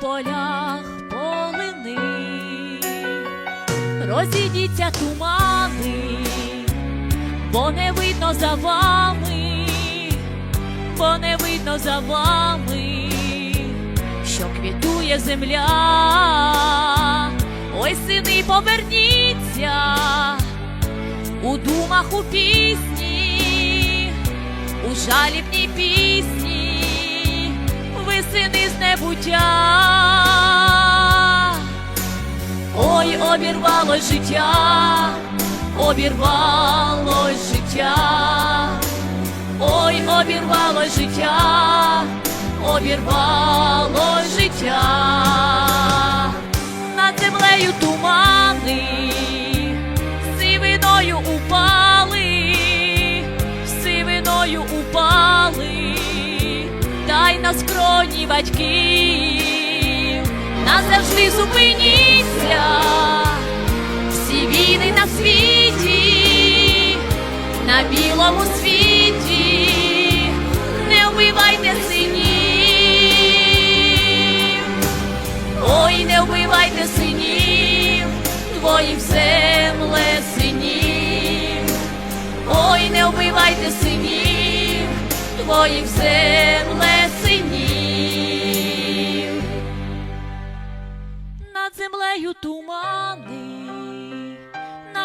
полях полини. Розійдіться тумани, бо не видно за вами, бо не видно за вами, що квітує земля. Ой, сини, поверніться у думах у пісні, у жалібній пісні, сини з небуття. Ой, обірвалось життя, обірвалось життя, ой, обірвалось життя, обірвалось життя, над землею тумани, сивиною упали, сивиною упали, дай на скроні батьків, назавжди зупиніться, війни на світі, на білому світі, не вбивайте синів. Ой, не вбивайте синів, твоїх земле синів. Ой, не вбивайте синів, твоїх земле синів.